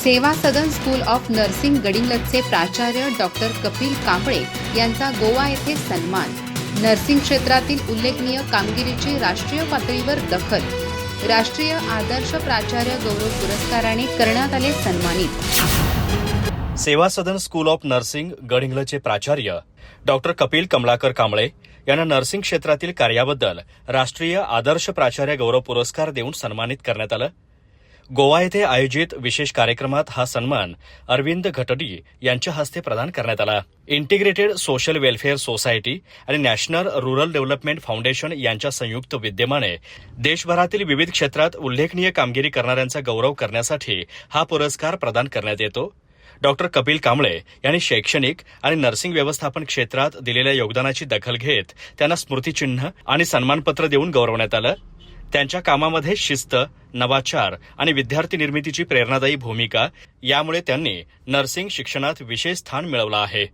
Seva Sadan school of nursing गडिंग्लजचे प्राचार्य doctor Kapil Kamble यांचा गोवा येथे सन्मान. नर्सिंग क्षेत्रातील उल्लेखनीय कामगिरीची राष्ट्रीय पातळीवर दखल. राष्ट्रीय आदर्श प्राचार्य गौरव पुरस्काराने करण्यात आले सन्मानित. Seva Sadan school of nursing गडिंगलचे प्राचार्य डॉक्टर कपिल कमलाकर कांबळे यांना नर्सिंग क्षेत्रातील कार्याबद्दल राष्ट्रीय आदर्श प्राचार्य गौरव पुरस्कार देऊन सन्मानित करण्यात आलं. गोवा येथे आयोजित विशेष कार्यक्रमात हा सन्मान अरविंद घटडी यांच्या हस्ते प्रदान करण्यात आला. इंटिग्रेटेड सोशल वेलफेअर सोसायटी आणि नॅशनल रुरल डेव्हलपमेंट फाउंडेशन यांच्या संयुक्त विद्यमाने देशभरातील विविध क्षेत्रात उल्लेखनीय कामगिरी करणाऱ्यांचा गौरव करण्यासाठी हा पुरस्कार प्रदान करण्यात येतो. डॉक्टर कपिल कांबळे यांनी शैक्षणिक आणि नर्सिंग व्यवस्थापन क्षेत्रात दिलेल्या योगदानाची दखल घेत त्यांना स्मृतिचिन्ह आणि सन्मानपत्र देऊन गौरवण्यात आलं. त्यांच्या कामामध्ये शिस्त नवाचार आणि विद्यार्थी निर्मितीची प्रेरणादायी भूमिका यामुळे त्यांनी नर्सिंग शिक्षणात विशेष स्थान मिळवलं आहे.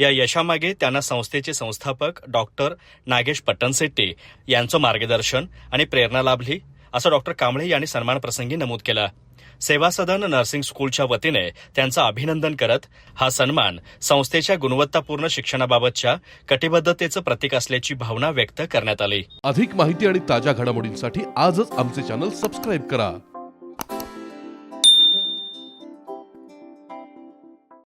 या यशामागे त्यांना संस्थेचे संस्थापक डॉक्टर नागेश पट्टणसेट्टी यांचं मार्गदर्शन आणि प्रेरणा लाभली असं डॉक्टर कांबळे यांनी सन्मानप्रसंगी नमूद केलं. सेवा सदन नर्सिंग स्कूलच्या वतीने त्यांचं अभिनंदन करत हा सन्मान संस्थेच्या गुणवत्तापूर्ण शिक्षणाबाबतच्या कटिबद्धतेचं प्रतीक असल्याची भावना व्यक्त करण्यात आली. अधिक माहिती आणि ताज्या घडामोडींसाठी आजच आमचे चॅनल सबस्क्राईब करा.